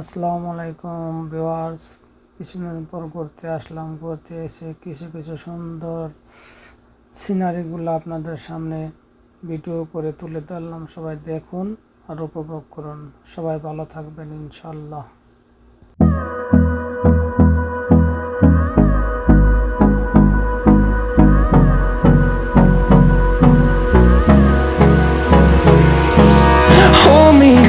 আসসালামু আলাইকুম ভিওয়ার্স কিছুদিন পর ঘুরতে আসলাম। ঘুরতে এসে কিছু কিছু সুন্দর সিনারিগুলো আপনাদের সামনে ভিডিও করে তুলে ধরলাম। সবাই দেখুন আর উপভোগ করুন। সবাই ভালো থাকবেন ইনশাল্লাহ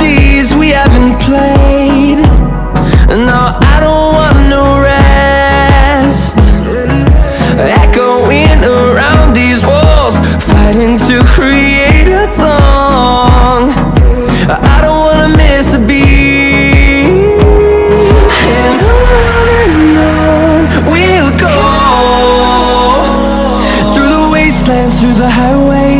melodies we haven't played. No, I don't want no rest. Echoing around these walls, fighting to create a song. I don't wanna miss a beat. And on and on we'll go through the wastelands, through the highways,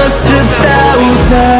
turn a to